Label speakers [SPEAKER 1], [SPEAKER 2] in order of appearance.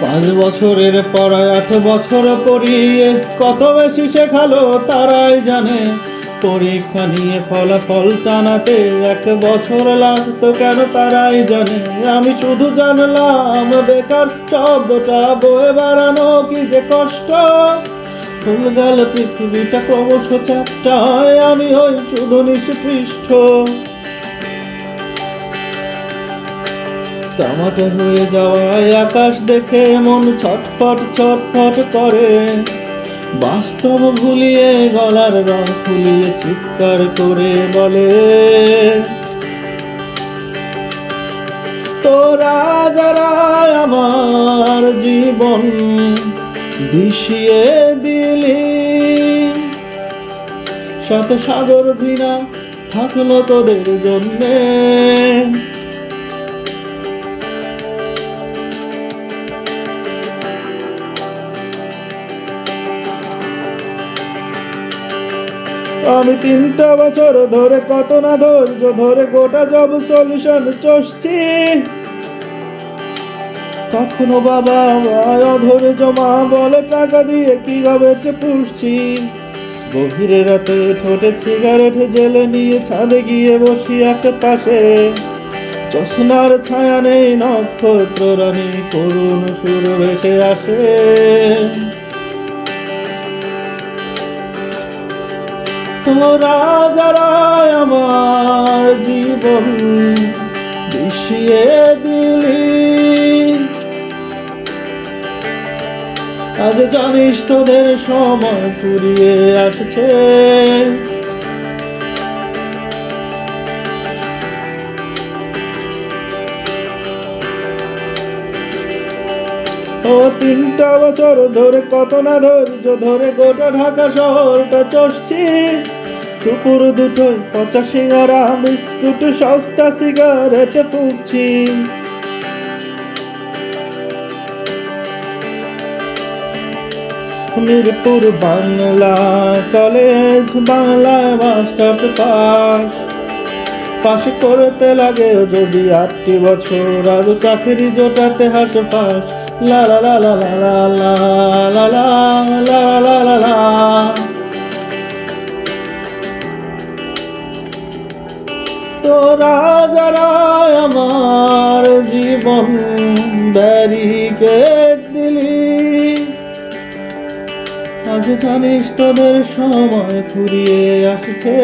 [SPEAKER 1] পাঁচ বছরের পড়ায় আট বছর পড়িয়ে কত বেশি শেখালো তারাই জানে। পরীক্ষা নিয়ে ফলাফল টানাতে এক বছর লাগতো কেন তারাই জানে। আমি শুধু জানলাম বেকার শব্দটা, বয়ে বেড়ানো কি যে কষ্ট। ফুল গেল পৃথিবীটা ক্রমশ চাপটায় আমি হই শুধু নিষ্পৃষ্ট। টমাটো হয়ে যাওয়ায় আকাশ দেখে মন ছটফট ছটফট করে। বাস্তব ভুলিয়ে গলার রং ফুলিয়ে চিৎকার করে বলে, তোরা যারা আমার জীবন বিষিয়ে দিলি শত সাগর ঘৃণা থাকল তোদের জন্যে আমি তিনটা বছর ধরে কত না ধৈর্য ধরে গোটা জব সলিউশন চষছি। কখনো বাবা ধরে জমা বলে টাকা দিয়ে কি হবে পুষছি। গভীরে রাতে ঠোঁটে সিগারেট জেলে নিয়ে ছাদে গিয়ে বসি এক পাশে। চশনার ছায়া নেই নক্ষত্র রানী করুণ সুর ভেসে আসে। তোরা যারা আমার জীবন বিষিয়ে দিলি। আজ জানিস তোদের সময় ফুরিয়ে আসছে। ও তিনটা বছর ধরে কত না ধৈর্য ধরে গোটা ঢাকা শহরটা চষছি। দুপুর দুটোই পচা সিঙ্গারা বিস্কুট সস্তা সিগারেট ফুকছি মিরপুর বাংলা কলেজ বাংলায় মাস্টার্স পাস পাশ করতে লাগে যদি আটটি বছর আজ চাকরি জোটাতে হাসে পাস লা লা লা লা লা লা লা লা তোরা যারা আমার জীবন ব্যারিকেড দিলি। আজ জানিস তোদের সময় ফুরিয়ে আসছে।